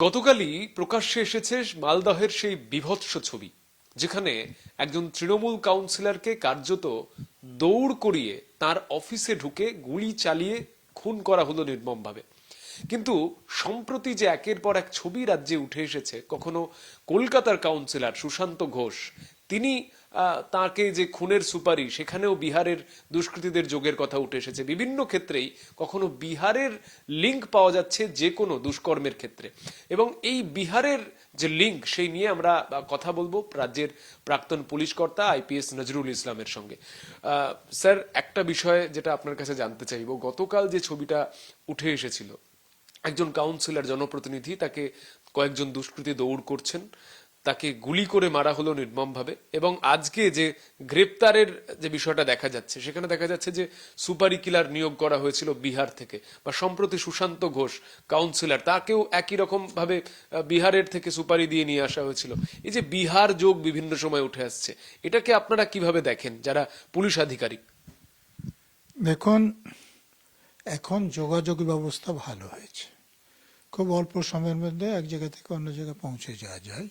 গতকালই প্রকাশ্যে এসেছে মালদহের সেই বিভৎস ছবি, যেখানে একজন তৃণমূল কাউন্সিলরকে কার্যত দৌড় করিয়ে তার অফিসে ঢুকে গুলি চালিয়ে খুন করা হলো নির্মমভাবে। কিন্তু সম্প্রতি যে একের পর এক ছবি রাজ্যে উঠে এসেছে, কখনো কলকাতার কাউন্সিলর সুশান্ত ঘোষ, তিনি তাকে যে খুনের সুপারি, সেখানেও বিহারের দুষ্কৃতীদের যোগের কথা উঠে এসেছে। বিভিন্ন ক্ষেত্রেই কখনো বিহারের লিঙ্ক পাওয়া যাচ্ছে যে কোনো দুষ্কর্মের ক্ষেত্রে। এবং এই বিহারের যে লিঙ্ক সেই নিয়ে আমরা কথা বলব রাজ্যের প্রাক্তন পুলিশ কর্তা আইপিএস নজরুল ইসলামের সঙ্গে। স্যার, একটা বিষয় যেটা আপনার কাছে জানতে চাইব। গতকাল যে ছবিটা উঠে এসেছিল, একজন কাউন্সিলর জনপ্রতিনিধি, তাকে কয়েকজন দুষ্কৃতী দৌড় করছেন। তাকে গুলি করে মারা হলো নির্মমভাবে। এবং আজকে যে গ্রেপ্তারের যে বিষয়টা দেখা যাচ্ছে, সেখানে দেখা যাচ্ছে যে সুপারি কিলার নিয়োগ করা হয়েছিল বিহার থেকে, বা সম্প্রতি সুশান্ত ঘোষ, কাউন্সিলর, তাকেও একই রকম ভাবে বিহারের থেকে সুপারি দিয়ে নিয়ে আসা হয়েছিল। এই যে বিহার যোগ বিভিন্ন সময় উঠে আসছে, এটাকে আপনারা কীভাবে দেখেন, যারা পুলিশ আধিকারিক? দেখুন, এখন যোগাযোগ ব্যবস্থা ভালো হয়েছে। খুব অল্প সময়ের মধ্যে এক জায়গা থেকে অন্য জায়গায় পৌঁছে যাওয়া যায়।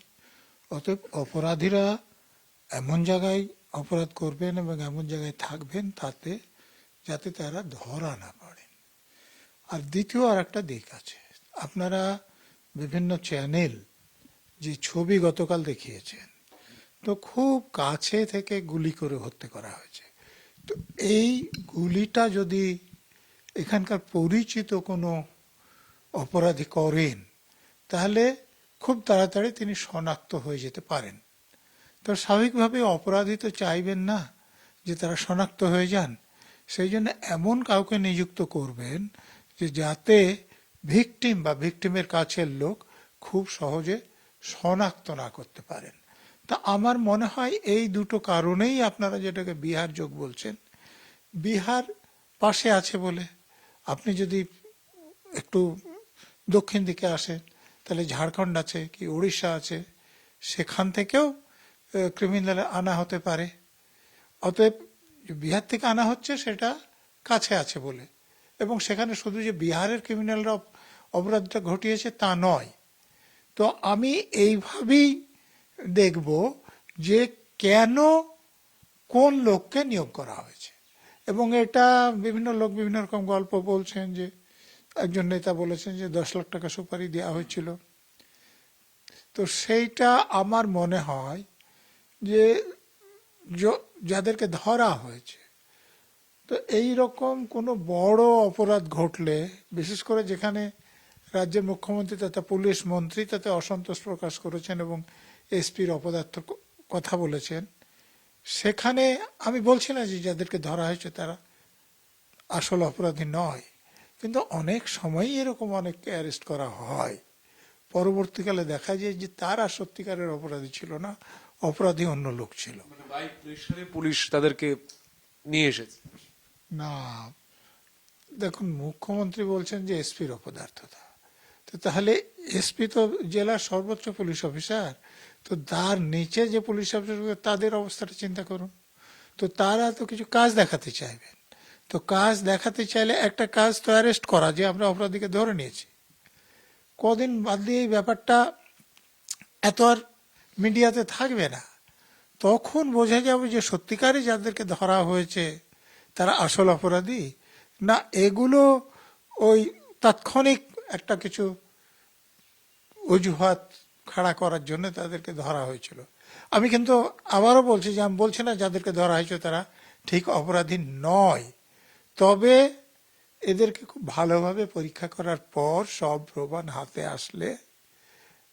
অতএব অপরাধীরা এমন জায়গায় অপরাধ করবেন এবং এমন জায়গায় থাকবেন তাতে, যাতে তারা ধরা না পড়েন। আর দ্বিতীয় আর একটা দিক আছে। আপনারা বিভিন্ন চ্যানেল যে ছবি গতকাল দেখিয়েছেন, তো খুব কাছে থেকে গুলি করে হত্যা করা হয়েছে। তো এই গুলিটা যদি এখানকার পরিচিত কোনো অপরাধী করেন, তাহলে খুব তাড়াতাড়ি তিনি শনাক্ত হয়ে যেতে পারেন। তো স্বাভাবিকভাবে অপরাধী তো চাইবেন না যে তারা শনাক্ত হয়ে যান। সেই জন্য এমন কাউকে নিযুক্ত করবেন যে যাতে ভিকটিম বা ভিকটিমের কাছের লোক খুব সহজে শনাক্ত না করতে পারেন। তা আমার মনে হয় এই দুটো কারণেই আপনারা যেটাকে বিহার যোগ বলছেন, বিহার পাশে আছে বলে। আপনি যদি একটু দক্ষিণ দিকে আসেন তাহলে ঝাড়খণ্ড আছে কি উড়িষ্যা আছে, সেখান থেকেও ক্রিমিনাল আনা হতে পারে। অতএব বিহার থেকে আনা হচ্ছে সেটা কাছে আছে বলে। এবং সেখানে শুধু যে বিহারের ক্রিমিনালরা অপরাধটা ঘটিয়েছে তা নয়। তো আমি এইভাবেই দেখব যে কেন কোন লোককে নিয়োগ করা হয়েছে। এবং এটা বিভিন্ন লোক বিভিন্ন রকম গল্প বলছেন যে একজন নেতা বলেছেন যে দশ লাখ টাকা সুপারি দেওয়া হয়েছিল। তো সেইটা আমার মনে হয় যে যাদেরকে ধরা হয়েছে, তো এই রকম কোনো বড় অপরাধ ঘটলে, বিশেষ করে যেখানে রাজ্যের মুখ্যমন্ত্রী তথা পুলিশ মন্ত্রী তাতে অসন্তোষ প্রকাশ করেছেন এবং এসপির অপদার্থ কথা বলেছেন, সেখানে আমি বলছি না যে যাদেরকে ধরা হয়েছে তারা আসল অপরাধী নয়। কিন্তু অনেক সময়ই এরকম অনেককে অ্যারেস্ট করা হয়। পরবর্তীকালে দেখা যায় যে তারা সত্যিকারের অপরাধী ছিল না অপরাধী অন্য লোক ছিল। মানে পুলিশ তাদেরকে নিয়ে এসেছে। না দেখুন মুখ্যমন্ত্রী বলছেন যে এসপির অপদার্থতা। তো তাহলে এসপি তো জেলার সর্বোচ্চ পুলিশ অফিসার তো তার নিচে যে পুলিশ অফিসার তাদের অবস্থাটা চিন্তা করুন। তো তারা তো কিছু কাজ দেখাতে চাইবেন তো কাজ দেখাতে চাইলে একটা কাজ তো অ্যারেস্ট করা, যে আমরা অপরাধীকে ধরে নিয়েছি। কদিন বাদ দিয়ে এই ব্যাপারটা এত আর মিডিয়াতে থাকবে না। তখন বোঝা যাবে যে সত্যিকারই যাদেরকে ধরা হয়েছে তারা আসল অপরাধী। না, এগুলো ওই তাৎক্ষণিক একটা কিছু অজুহাত খাড়া করার জন্য তাদেরকে ধরা হয়েছিল। আমি কিন্তু আবারও বলছি যে আমি বলছি না যাদেরকে ধরা হয়েছে তারা ঠিক অপরাধী নয়। তবে এদেরকে খুব ভালোভাবে পরীক্ষা করার পর সব প্রমাণ হাতে আসলে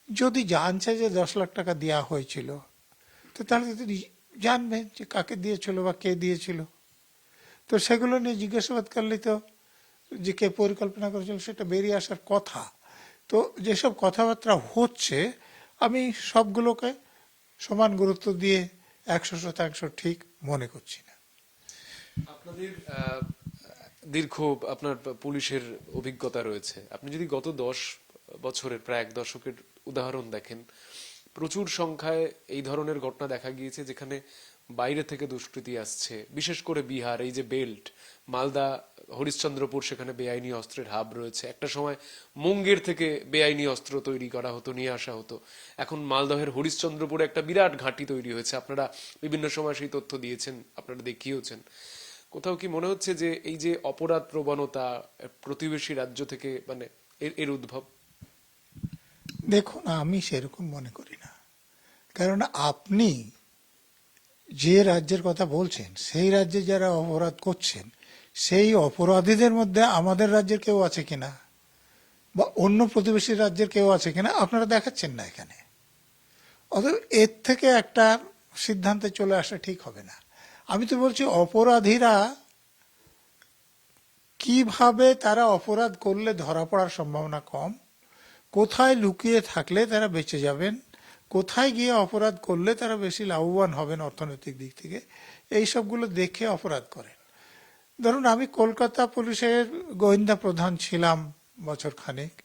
যদি জানছে যে দশ লাখ টাকা দেওয়া হয়েছিল, তো তাহলে তিনি জানবেন যে কাকে দিয়েছিল বা কে দিয়েছিল। তো সেগুলো নিয়ে জিজ্ঞাসাবাদ করলে তো যে কে পরিকল্পনা করেছিল সেটা বেরিয়ে আসার কথা। তো যেসব কথাবার্তা হচ্ছে, আমি সবগুলোকে সমান গুরুত্ব দিয়ে একশো শতাংশ ঠিক মনে করছি না। আপনাদের দীর্ঘ আপনার পুলিশের অভিজ্ঞতা রয়েছে। আপনি যদি গত দশ বছরের, প্রায় এক দশকের উদাহরণ দেখেন, প্রচুর সংখ্যায় এই ধরনের ঘটনা দেখা গিয়েছে যেখানে বাইরে থেকে দুষ্কৃতী আসছে। বিশেষ করে বিহার, এই যে বেল্ট, মালদা, হরিশ্চন্দ্রপুর, সেখানে বেআইনি অস্ত্রের হাব রয়েছে। একটা সময় মুঙ্গের থেকে বেআইনি অস্ত্র তৈরি করা হতো, নিয়ে আসা হতো। এখন মালদহের হরিশ্চন্দ্রপুরে একটা বিরাট ঘাঁটি তৈরি হয়েছে। আপনারা বিভিন্ন সময় সেই তথ্য দিয়েছেন, আপনারা দেখিয়েওছেন। কোথাও কি মনে হচ্ছে যে এই যে অপরাধ প্রবণতা প্রতিবেশী রাজ্য থেকে মানে এর উদ্ভব? দেখুন, আমি সেরকম মনে করি না। কারণ আপনি যে রাজ্যের কথা বলছেন, সেই রাজ্যে যারা অপরাধ করছেন, সেই অপরাধীদের মধ্যে আমাদের রাজ্যের কেউ আছে কিনা? বা অন্য প্রতিবেশী রাজ্যের কেউ আছে কিনা? আপনারা দেখাচ্ছেন না এখানে। অতএব এর থেকে একটা সিদ্ধান্তে চলে আসা ঠিক হবে না। আমি তো বলছি অপরাধীরা কীভাবে তারা অপরাধ করলে ধরা পড়ার সম্ভাবনা কম? কোথায় লুকিয়ে থাকলে তারা বেঁচে যাবেন? কোথায় গিয়ে অপরাধ করলে তারা বেশি লাভবান হবেন অর্থনৈতিক দিক থেকে? এই সবগুলো দেখে অপরাধ করেন। ধরুন, আমি কলকাতা পুলিশের গোয়েন্দা প্রধান ছিলাম বছর খানেক।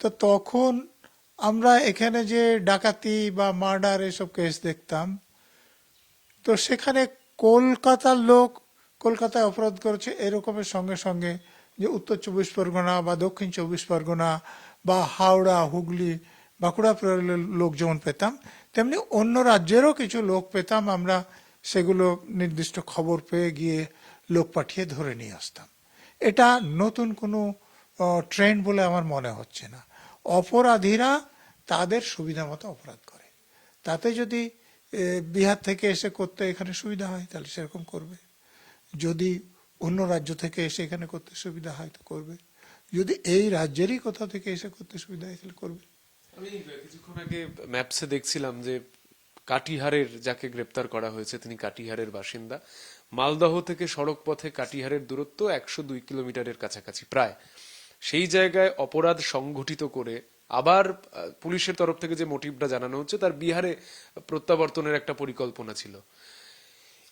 তো তখন আমরা এখানে যে ডাকাতি বা মার্ডার এসব কেস দেখতাম। তো সেখানে কলকাতার লোক কলকাতায় অপরাধ করেছে এরকমের সঙ্গে সঙ্গে যে উত্তর চব্বিশ পরগনা বা দক্ষিণ চব্বিশ পরগনা বা হাওড়া, হুগলি, বাঁকুড়া প্রান্তের লোক যেমন পেতাম, তেমনি অন্য রাজ্যেরও কিছু লোক পেতাম। আমরা সেগুলো নির্দিষ্ট খবর পেয়ে গিয়ে লোক পাঠিয়ে ধরে নিয়ে আসতাম। এটা নতুন কোনো ট্রেন্ড বলে আমার মনে হচ্ছে না। অপরাধীরা তাদের সুবিধা মতো অপরাধ করে। তাতে যদি বিহার থেকে এসে করতে এখানে সুবিধা হয়, তাহলে সেরকম করবে। যদি অন্য রাজ্য থেকে এসে এখানে করতে সুবিধা হয়, তো করবে। যদি এই রাজ্যেরই কোথাও থেকে এসে করতে সুবিধা হয়, তাহলে করবে। আমি কিছুক্ষণ আগে ম্যাপসে দেখছিলাম যে কাটিহারের যাকে গ্রেপ্তার করা হয়েছে, তিনি কাটিহারের বাসিন্দা। মালদহ থেকে সড়ক পথে কাটিহারের দূরত্ব একশো দুই কিলোমিটারের কাছাকাছি, প্রায়। সেই জায়গায় অপরাধ সংঘটিত করে আবার পুলিশের তরফ থেকে যে মোটিভটা জানানো হচ্ছে, তার বিহারে প্রত্যাবর্তনের একটা পরিকল্পনা ছিল।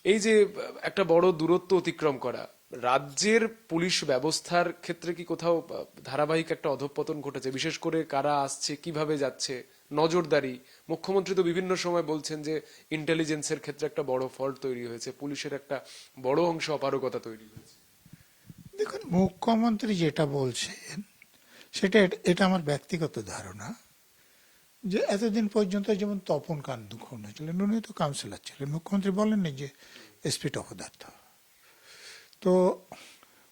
এই যে একটা বড় দূরত্ব অতিক্রম করা, রাজ্যের পুলিশ ব্যবস্থার ক্ষেত্রে কি কোথাও ধারাবাহিক একটা অধঃপতন ঘটেছে? বিশেষ করে কারা আসছে, কীভাবে যাচ্ছে? নজরদারি। মুখ্যমন্ত্রী তো বিভিন্ন সময় বলছেন যে ইন্টেলিজেন্সের ক্ষেত্রে একটা বড় ফল্ট তৈরি হয়েছে, পুলিশের একটা বড় অংশ অপারগতা তৈরি হয়েছে। দেখুন, মুখ্যমন্ত্রী যেটা বলছেন সেটা এট- আমার ব্যক্তিগত ধারণা যে এতদিন পর্যন্ত যেমন তপন কান্ত খুন হয়েছিলেন উনি তো কাউন্সিলর ছিলেন। মুখ্যমন্ত্রী বলেননি যে এসপিট অপদার্থ তো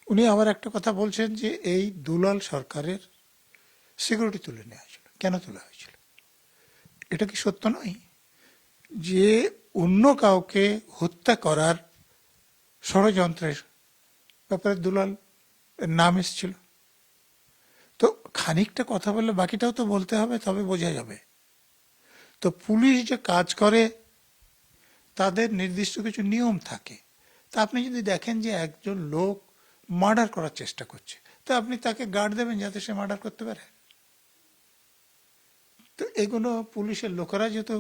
উনি আবার একটা কথা বলছেন যে এই দুলাল সরকারের সিকিউরিটি তুলে নেওয়া হয়েছিল। কেন তোলা হয়েছিল? এটা কি সত্য নয়? যে অন্য কাউকে হত্যা করার ষড়যন্ত্রের ব্যাপারে দুলাল নাম এসেছিল। খানিকটা কথা বললে বাকিটাও তো বলতে হবে, তবে বোঝা যাবে। তো পুলিশ যে কাজ করে, তাদের নির্দিষ্ট কিছু নিয়ম থাকে। তা আপনি যদি দেখেন যে একজন লোক মার্ডার করার চেষ্টা করছে, তা আপনি তাকে গার্ড দেবেন যাতে সে মার্ডার করতে পারে। তো এগুলো পুলিশের লোকেরা যেহেতু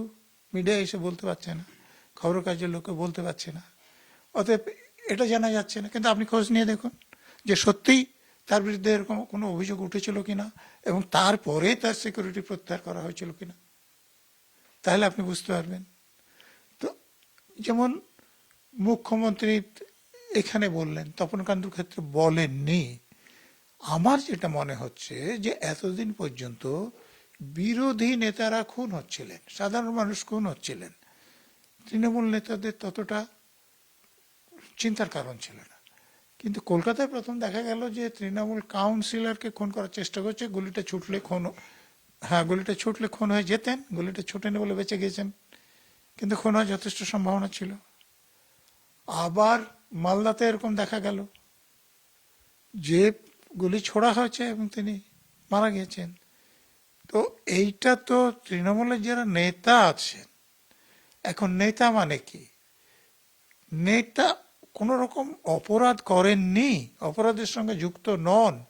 মিডিয়া এসে বলতে পারছে না খবর কাজের লোকে বলতে পারছে না, অতএব এটা জানা যাচ্ছে না। কিন্তু আপনি খোঁজ নিয়ে দেখুন যে সত্যিই তার বিরুদ্ধে এরকম কোনো অভিযোগ উঠেছিল কিনা? এবং তারপরে তার সিকিউরিটি প্রত্যাহার করা হয়েছিল কিনা? তাহলে আপনি বুঝতে পারবেন। তো যেমন মুখ্যমন্ত্রী এখানে বললেন তপনকান্তর ক্ষেত্রে বলেননি। আমার যেটা মনে হচ্ছে যে এতদিন পর্যন্ত বিরোধী নেতারা খুন হচ্ছিলেন, সাধারণ মানুষ খুন হচ্ছিলেন। তৃণমূল নেতাদের ততটা চিন্তার কারণ ছিল কিন্তু কলকাতায় প্রথম দেখা গেল যে তৃণমূল কাউন্সিলরকে খুন করার চেষ্টা করছে, গুলিটা ছুটলে খুন হ্যাঁ গুলিটা ছুটলে খুন হয়ে যেতেন, গুলিটা ছুটেনি বলে বেঁচে গেছেন কিন্তু খুন হওয়ার যথেষ্ট সম্ভাবনা ছিল। আবার মালদাতে এরকম দেখা গেল যে গুলি ছোড়া হয়েছে এবং তিনি মারা গিয়েছেন। তো এইটা তো তৃণমূলের যারা নেতা আছেন, এখন নেতা মানে কি? নেতা কোন রকম অপরাধ করেননি, অপরাধের সঙ্গে যুক্ত নন,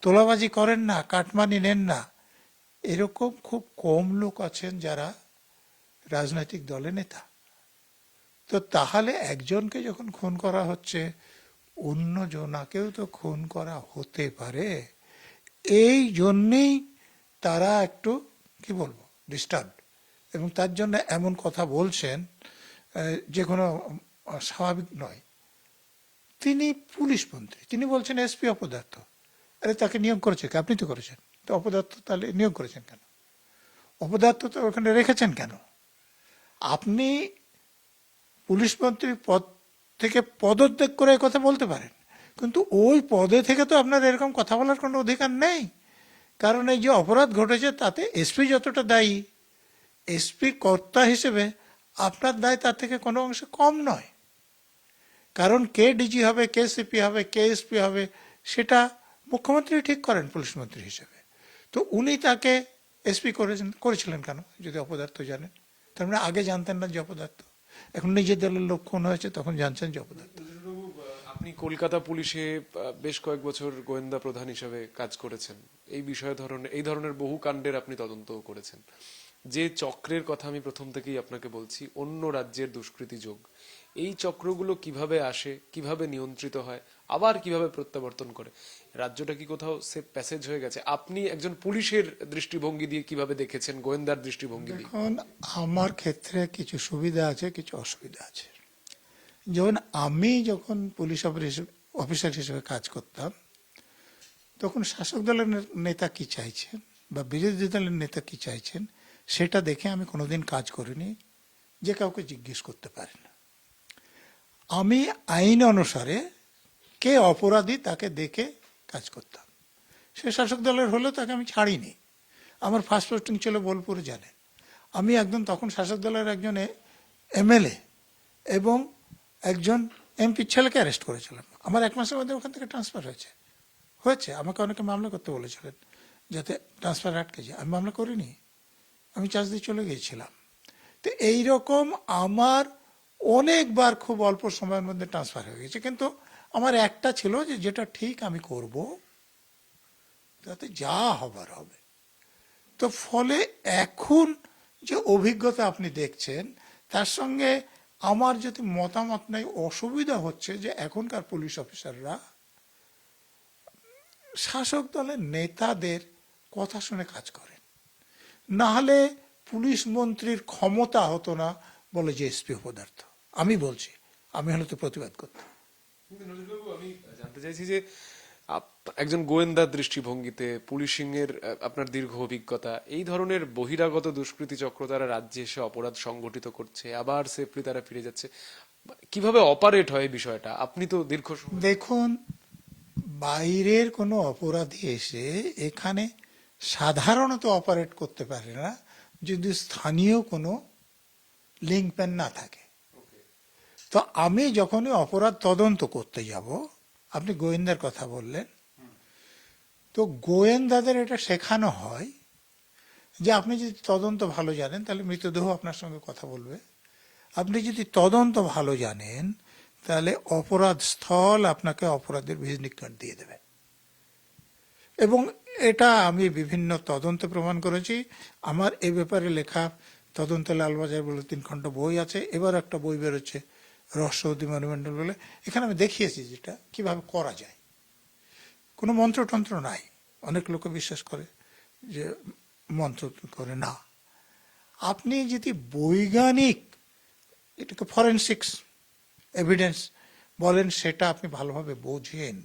তোলাবাজি করেন না, কাটমানি নেন না, এরকম খুব কম লোক আছেন যারা রাজনৈতিক দলে নেতা। তো তাহলে একজনকে যখন খুন করা হচ্ছে অন্য জনাকেও তো খুন করা হতে পারে। এই জন্যেই তারা একটু, কি বলব, ডিস্টার্ব। এবং তার জন্য এমন কথা বলছেন যে কোনো স্বাভাবিক নয়। তিনি পুলিশ মন্ত্রী। তিনি বলছেন, এসপি অপদার্থ। আরে, তাকে নিয়োগ করেছে কে? আপনি তো করেছেন। তো অপদার্থ তাহলে নিয়োগ করেছেন কেন? অপদার্থ তো ওখানে রেখেছেন কেন? আপনি পুলিশ মন্ত্রী পদ থেকে পদত্যাগ করে কথা বলতে পারেন, কিন্তু ওই পদে থেকে তো আপনার এরকম কথা বলার কোনো অধিকার নেই। কারণ এই যে অপরাধ ঘটেছে, তাতে এসপি যতটা দায়ী, এসপি কর্তা হিসেবে আপনার দায় তার থেকে কোনো অংশে কম নয়। কারণ কে ডিজি হবে, কে সিপি হবে, কে এসপি হবে, সেটা মুখ্যমন্ত্রী ঠিক করেন পুলিশ মন্ত্রী হিসেবে। তো উনি তাকে এসপি করেছেন করেছিলেন কেন, যদি অপদার্থ জানেন? তার মানে আগে জানতেন না যে অপদার্থ। এখন নিজের দলের লোক খুন হয়েছে, তখন জানছেন যে অপদার্থ। আপনি কলকাতা পুলিশে বেশ কয়েক বছর গোয়েন্দা প্রধান হিসেবে কাজ করেছেন। এই বিষয়ে ধরনের এই ধরনের বহু কাণ্ডের আপনি তদন্ত করেছেন। যে চক্রের কথা আমি প্রথম থেকেই আপনাকে বলছি, অন্য রাজ্যের দুষ্কৃতি যোগ। এই চক্রগুলো কীভাবে আসে, কীভাবে নিয়ন্ত্রিত হয়, আবার কীভাবে প্রত্যাবর্তন করে? রাজ্যটা কি কোথাও সে প্যাসেজ হয়ে গেছে? আপনি একজন পুলিশের দৃষ্টিভঙ্গি দিয়ে কীভাবে দেখেছেন, গোয়েন্দার দৃষ্টিভঙ্গি দিয়ে? এখন আমার ক্ষেত্রে কিছু সুবিধা আছে, কিছু অসুবিধা আছে। যেমন আমি যখন পুলিশ অফিস- অফিসার হিসেবে কাজ করতাম, তখন শাসক দলের নেতা কি চাইছেন বা বিরোধী দলের নেতা কি চাইছেন, সেটা দেখে আমি কোনোদিন কাজ করিনি, যে কাউকে জিজ্ঞেস করতে পারি না আমি আইন অনুসারে কে অপরাধী তাকে দেখে কাজ করতাম। সে শাসক দলের হলে তাকে আমি ছাড়িনি। আমার ফার্স্ট পোস্টিং ছিল বোলপুরে জানেন। আমি একদম তখন শাসক দলের একজন এমএলএ এবং একজন এমপি ছেলেকে অ্যারেস্ট করেছিলাম। আমার এক মাসের মধ্যে ওখান থেকে ট্রান্সফার হয়েছে। হয়েছে, আমাকে অনেকে মামলা করতে বলেছিলেন যাতে ট্রান্সফার আটকে যায়। আমি মামলা করিনি। আমি চার্জ দিয়ে চলে গিয়েছিলাম। তো এইরকম আমার অনেকবার খুব অল্প সময়ের মধ্যে ট্রান্সফার হয়ে গেছে। কিন্তু আমার একটা ছিল যে, যেটা ঠিক আমি করব, তাতে যা হবার হবে। তো ফলে এখন যে অভিজ্ঞতা আপনি দেখছেন, তার সঙ্গে আমার যদি মতামত নেই, অসুবিধা হচ্ছে যে, এখনকার পুলিশ অফিসাররা শাসক দলের নেতাদের কথা শুনে কাজ করেন। না হলে পুলিশ মন্ত্রীর ক্ষমতা হতো না বলে যে এসপি পদার্থ। আমি বলছি আমি হলে তো প্রতিবাদ করতাম। আমি জানতে চাইছি যে আপ- একজন গোয়েন্দার দৃষ্টিভঙ্গিতে পুলিশিং এর আপনার দীর্ঘ অভিজ্ঞতা এই ধরনের বহিরাগত দুষ্কৃতি চক্র তারা রাজ্যে এসে অপরাধ সংগঠিত করছে আবার সেফলি তারা ফিরে যাচ্ছে কীভাবে অপারেট হয় বিষয়টা? আপনি তো দীর্ঘ দেখুন বাইরের কোনো অপরাধী এসে এখানে সাধারণত অপারেট করতে পারে না যদি স্থানীয় কোনো লিঙ্ক প্যান না থাকে। তো আমি যখনই অপরাধ তদন্ত করতে যাব, আপনি গোয়েন্দার কথা বললেন, তো গোয়েন্দাদের এটা শেখানো হয় যে আপনি যদি তদন্ত ভালো জানেন, তাহলে মৃতদেহ আপনার সঙ্গে কথা বলবে। আপনি যদি তদন্ত ভালো জানেন, তাহলে অপরাধ স্থল আপনাকে অপরাধের ভিজিটিং কার্ড দিয়ে দেবে। এবং এটা আমি বিভিন্ন তদন্তে প্রমাণ করেছি। আমার এ ব্যাপারে লেখা তদন্ত লালবাজার বলে তিন খণ্ড বই আছে, এবার একটা বই বেরোচ্ছে। রহস্যবতী মনুমেন্টাল বলে। এখানে আমি দেখিয়েছি যেটা, কীভাবে করা যায়। কোনো মন্ত্রতন্ত্র নাই। অনেক লোকে বিশ্বাস করে যে মন্ত্র করে না। আপনি যদি বৈজ্ঞানিক, এটাকে ফরেন্সিক্স এভিডেন্স বলেন, সেটা আপনি ভালোভাবে বোঝেন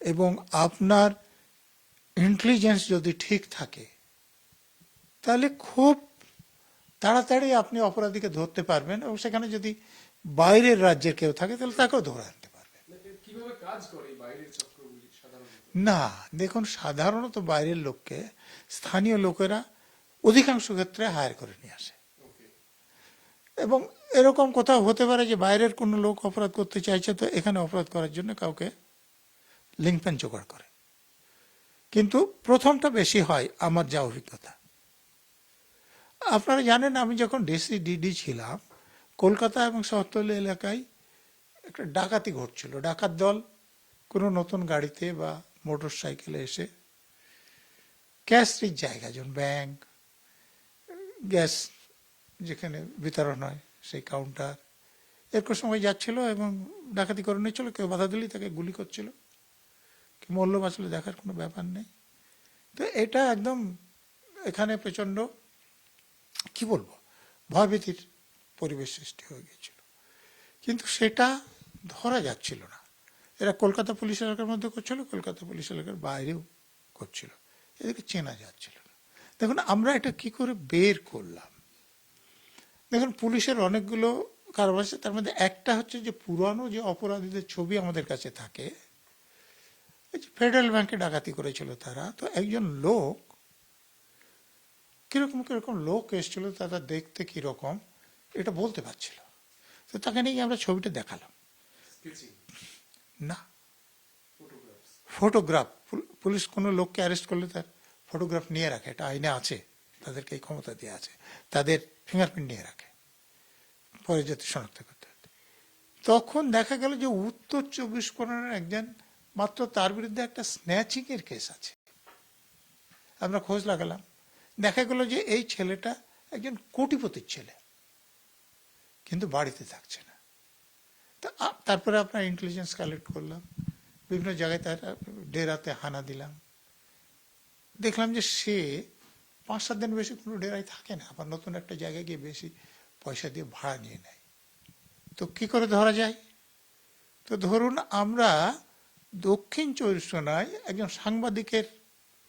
এবং আপনার ইন্টেলিজেন্স যদি ঠিক থাকে, তাহলে খুব তাড়াতাড়ি আপনি অপরাধীকে ধরতে পারবেন এবং সেখানে যদি বাইরের রাজ্যের কেউ থাকে তাহলে তাকেও ধরে আনতে সাধারণত? না দেখুন সাধারণত বাইরের লোককে স্থানীয় লোকেরা অধিকাংশ ক্ষেত্রে হায়ার করে নিয়ে আসে। এবং এরকম কোথাও হতে পারে যে বাইরের কোনো লোক অপরাধ করতে চাইছে তো এখানে অপরাধ করার জন্য কাউকে লিঙ্ক প্যান জোগাড় করে। কিন্তু প্রথমটা বেশি হয় আমার যা অভিজ্ঞতা। আপনারা জানেন আমি যখন ডিসি ডিডি ছিলাম কলকাতা এবং শহরতলি এলাকায় একটা ডাকাতি ঘটছিল। ডাকাত দল কোনো নতুন গাড়িতে বা মোটর সাইকেলে এসে ক্যাশরির জায়গা, যেমন ব্যাংক, গ্যাস যেখানে বিতরণ হয় সেই কাউন্টার, এরকম সময় যাচ্ছিল এবং ডাকাতি করে নিচ্ছিল কেউ বাধা দিলেই তাকে গুলি করছিল। কি মূল্য বাঁচলে দেখার কোনো ব্যাপার নেই। তো এটা একদম এখানে প্রচণ্ড, কি বলব, ভয়ভীতির পরিবেশ সৃষ্টি হয়ে গিয়েছিল। কিন্তু সেটা ধরা যাচ্ছিল না। এরা কলকাতা পুলিশ এলাকার মধ্যে করছিল, কলকাতা পুলিশ এলাকার বাইরেও করছিল। এদেরকে চেনা যাচ্ছিল না। দেখুন, আমরা এটা কি করে বের করলাম? দেখুন, পুলিশের অনেকগুলো কারবার আছে, তার মধ্যে একটা হচ্ছে যে পুরানো যে অপরাধীদের ছবি আমাদের কাছে থাকে ফেডারেল ব্যাংকে ডাকাতি করেছিল তারা, তো একজন লোক, কীরকম কীরকম লোক এসেছিল, তারা দেখতে কীরকম এটা বলতে পারছিল। তো তাকে নিয়ে আমরা ছবিটা দেখালাম। না। ফটোগ্রাফ পুলিশ কোনো লোককে অ্যারেস্ট করলে তার ফটোগ্রাফ নিয়ে রাখে। এটা আইনে আছে। তাদেরকে এই ক্ষমতা দিয়ে আছে। তাদের ফিঙ্গারপ্রিন্ট নিয়ে রাখে। পরে যাতে শনাক্ত করতে তখন দেখা গেল যে উত্তর চব্বিশ পরগনার একজন মাত্র তার বিরুদ্ধে একটা স্ন্যাচিং এর কেস আছে। আমরা খোঁজ লাগালাম। দেখা গেল যে এই ছেলেটা একজন কোটিপতির ছেলে। কিন্তু বাড়িতে থাকছে না। তারপরে আপনার ইন্টেলিজেন্স কালেক্ট করলাম। বিভিন্ন জায়গায় তার ডেরাতে হানা দিলাম। দেখলাম যে সে পাঁচ সাত দিন বেশি কোনো ডেরায় থাকে না, আবার নতুন একটা জায়গায় গিয়ে বেশি পয়সা দিয়ে ভাড়া নিয়ে নেয়। তো কি করে ধরা যায়? তো ধরুন আমরা দক্ষিণ পরগনায় একজন সাংবাদিকের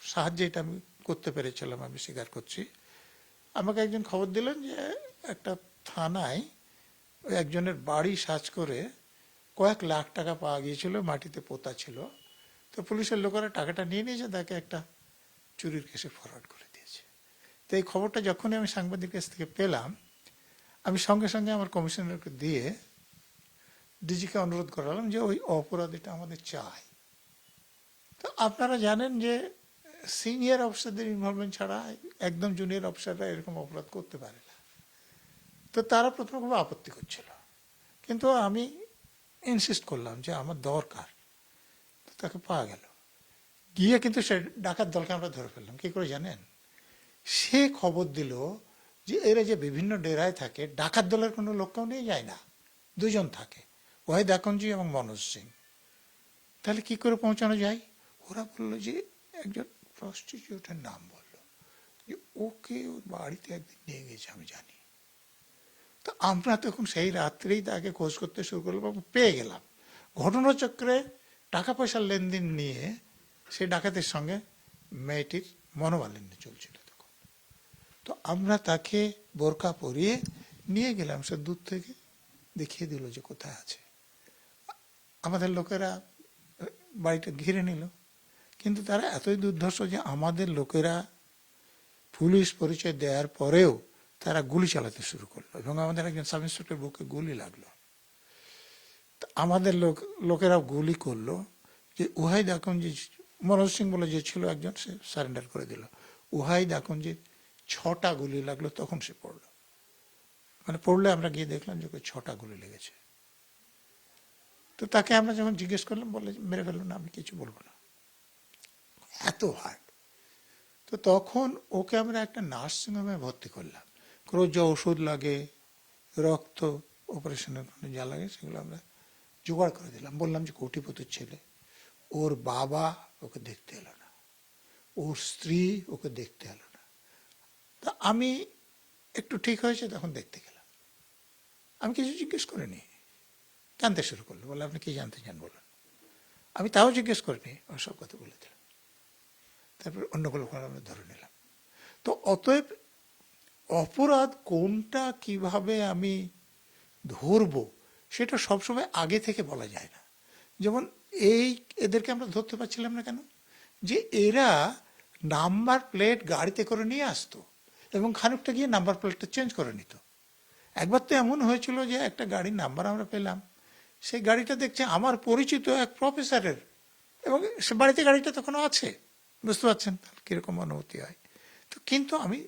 সাহায্যে এটা আমি করতে পেরেছিলাম, আমি স্বীকার করছি। আমাকে একজন খবর দিলেন যে একটা থানায় একজনের বাড়ি সার্চ করে কয়েক লাখ টাকা পাওয়া গিয়েছিল, মাটিতে পোতা ছিল। তো পুলিশের লোকেরা টাকাটা নিয়ে নিয়েছে, তাকে একটা চুরির কেসে ফরওয়ার্ড করে দিয়েছে। তো এই খবরটা যখনই আমি সাংবাদিক কাছ থেকে পেলাম, আমি সঙ্গে সঙ্গে আমার কমিশনারকে দিয়ে ডিজিকে অনুরোধ করালাম যে ওই অপরাধীটা আমাদের চাই তো আপনারা জানেন যে সিনিয়র অফিসারদের ইনভলভমেন্ট ছাড়া, একদম জুনিয়র অফিসাররা এরকম অপরাধ করতে পারে না। তো তারা প্রথমে খুব আপত্তি করছিল। কিন্তু আমি ইনসিস্ট করলাম যে আমার দরকার। তো তাকে পাওয়া গেল। গিয়ে কিন্তু সে ডাকাত দলকে আমরা ধরে ফেললাম। কি করে জানেন? সে খবর দিল যে এরা যে বিভিন্ন ডেরায় থাকে, ডাকাত দলের কোনো লোককেও নিয়ে যায় না। দুজন থাকে, ওয়াহিদ আকনজি এবং মনোজ সিং। তাহলে কি করে পৌঁছানো যায়? ওরা বলল যে একজন প্রস্টিটিউটের নাম বলল। যে ওকে ওর বাড়িতে একদিন নিয়ে গেছে আমি জানি। তো আমরা তখন সেই রাত্রেই তাকে খোঁজ করতে শুরু করলাম পেয়ে গেলাম। ঘটনাচক্রে টাকা পয়সার লেনদেন নিয়ে সেই ডাকাতের সঙ্গে মেয়েটির মনোমালিন্য চলছিল তখন। তো আমরা তাকে বোরকা পরিয়ে নিয়ে গেলাম, সে দূর থেকে দেখিয়ে দিল যে কোথায় আছে। আমাদের লোকেরা বাড়িটা ঘিরে নিল। কিন্তু তারা এতই দুর্ধর্ষ যে আমাদের লোকেরা পুলিশ পরিচয় দেওয়ার পরেও তারা গুলি চালাতে শুরু করল এবং আমাদের একজন সাব ইন্সপেক্টর বুকে গুলি লাগল। আমাদের লোক লোকেরা গুলি করল যে উহাই দেখুন যে মনোজ সিং বলে যে ছিল একজন, সে সারেন্ডার করে দিল। উহাই দেখুন যে ছটা গুলি লাগল, তখন সে পড়ল। মানে পড়লে আমরা গিয়ে দেখলাম যে ছটা গুলি লেগেছে। তো তাকে আমরা যখন জিজ্ঞেস করলাম বলে মেরে ফেলল না, আমি কিছু বলব না। এত হার্ড তো তখন ওকে আমরা একটা নার্সিংহোমে ভর্তি করলাম। রোজ যা ওষুধ লাগে, রক্ত অপারেশনের যা লাগে সেগুলো আমরা জোগাড় করে দিলাম। বললাম যে কোটিপতির ছেলে, ওর বাবা ওকে দেখতে এলো না, ওর স্ত্রী ওকে দেখতে এলো না। তা আমি একটু ঠিক হয়েছে, তখন দেখতে গেলাম। আমি কিছু জিজ্ঞেস করিনি, জানতে শুরু করল, বলে আপনি কি জানতে চান বলুন। আমি তাও জিজ্ঞেস করিনি সব কথা বলে দিলাম তারপর অন্য কোনো আমরা ধরে নিলাম। তো অতএব অপরাধ কোনটা কীভাবে আমি ধরবো, সেটা সবসময় আগে থেকে বলা যায় না। যেমন এই এদেরকে আমরা ধরতে পারছিলাম না কেন? যে এরা নাম্বার প্লেট গাড়িতে করে নিয়ে আসতো এবং খানিকটা গিয়ে নাম্বার প্লেটটা চেঞ্জ করে নিত। একবার তো এমন হয়েছিল যে একটা গাড়ির নাম্বার আমরা পেলাম সেই গাড়িটা দেখছে আমার পরিচিত এক প্রফেসরের এবং সে বাড়িতে গাড়িটা তখনও আছে। বুঝতে পারছেন কীরকম অনুভূতি হয়। তো কিন্তু আমি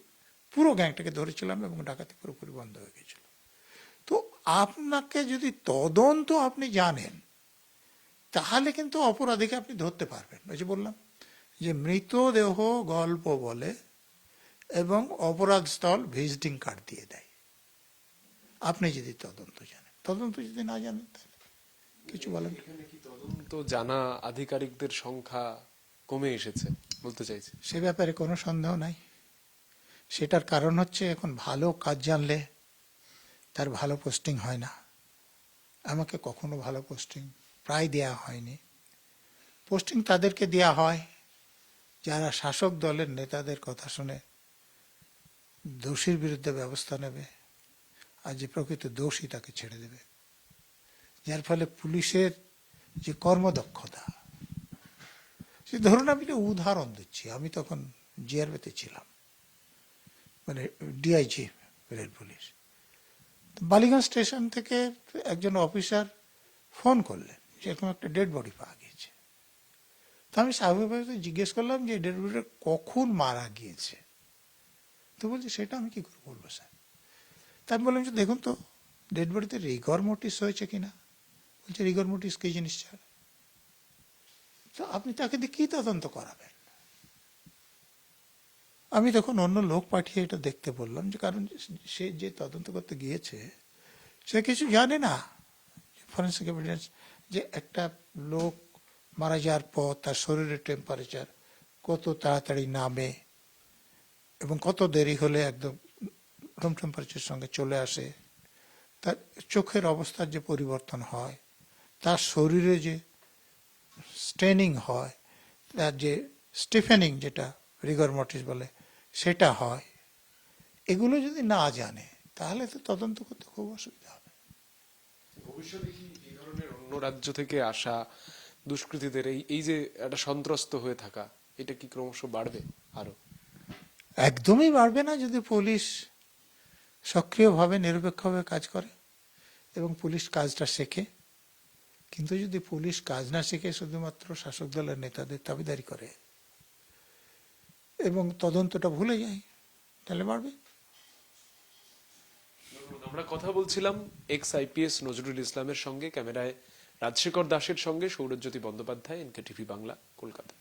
পুরো গ্যাংটাকে ধরেছিলাম এবং ডাকাতি পুরোপুরি বন্ধ হয়ে গেছিল তো আপনাকে যদি তদন্ত আপনি জানেন তাহলে কিন্তু অপরাধীকে আপনি ধরতে পারবেন। ওই যে বললাম যে মৃতদেহ গল্প বলে এবং অপরাধ স্থল ভিজিটিং কার্ড দিয়ে দেয়। আপনি যদি তদন্ত জানেন। তদন্ত যদি না জানেন তাহলে কিছু বলেন। তদন্ত জানা আধিকারিকদের সংখ্যা কমে এসেছে বলতে চাইছি সে ব্যাপারে কোনো সন্দেহ নাই। সেটার কারণ হচ্ছে এখন ভালো কাজ জানলে তার ভালো পোস্টিং হয় না। আমাকে কখনো ভালো পোস্টিং প্রায় দেয়া হয়নি। পোস্টিং তাদেরকে দেয়া হয়, যারা শাসক দলের নেতাদের কথা শুনে দোষীর বিরুদ্ধে ব্যবস্থা নেবে আর যে প্রকৃত দোষী তাকে ছেড়ে দেবে। যার ফলে পুলিশের যে কর্মদক্ষতা, সে ধরুন আমি উদাহরণ দিচ্ছি, আমি তখন জিআরবিতে ছিলাম। মানে DIG rail police Ballygunge station থেকে একজন অফিসার ফোন করলেন যে এরকম একটা ডেড বডি পাওয়া গিয়েছে। তো আমি স্বাভাবিকভাবে জিজ্ঞেস করলাম যে ডেড বডিটা কখন মারা গিয়েছে? তো বলছে, সেটা আমি কি করে বলব, স্যার? তা আমি বললাম যে, দেখুন তো, ডেড বডিতে রিগর মোটিস হয়েছে কিনা? বলছে রিগর মোটিস কি জিনিস, স্যার? তো আপনি তাকে দিয়ে কি তদন্ত করাবেন? আমি তখন অন্য লোক পাঠিয়ে এটা দেখতে বললাম যে, কারণ সে যে তদন্ত করতে গিয়েছে, সে কিছু জানে না। ফরেন্সিক এভিডেন্স যে একটা লোক মারা যাওয়ার পর তার শরীরের টেম্পারেচার কত তাড়াতাড়ি নামে এবং কত দেরি হলে একদম রুম টেম্পারেচার সঙ্গে চলে আসে। তার চোখের অবস্থার যে পরিবর্তন হয়, তার শরীরে যে স্ট্রেনিং হয়, তার যে স্টিফেনিং যেটা রিগর মটিস বলে সেটা হয়। এগুলো যদি না জানে তাহলে তো তদন্ত করতে খুব অসুবিধা হবে। ভবিষ্যতে কি এই ধরনের অন্য রাজ্য থেকে আসা দুষ্কৃতীদের এই এই যে একটা সন্ত্রস্ত হয়ে থাকা এটা কি ক্রমশ বাড়বে আরও? একদমই বাড়বে না যদি পুলিশ সক্রিয়ভাবে নিরপেক্ষভাবে কাজ করে এবং পুলিশ কাজটা শেখে। কিন্তু যদি পুলিশ কাজ না শিখে শুধুমাত্র শাসক দলের নেতাদের দাবিদারি করে এবং তদন্তটা ভুলে যাই, তাহলে বাড়বে। আমরা কথা বলছিলাম এক্স আইপিএস নজরুল ইসলামের সঙ্গে, ক্যামেরায় রাজশেখর দাসের সঙ্গে, সৌরজ্যোতি বন্দ্যোপাধ্যায় এনকে টিভি বাংলা, কলকাতা।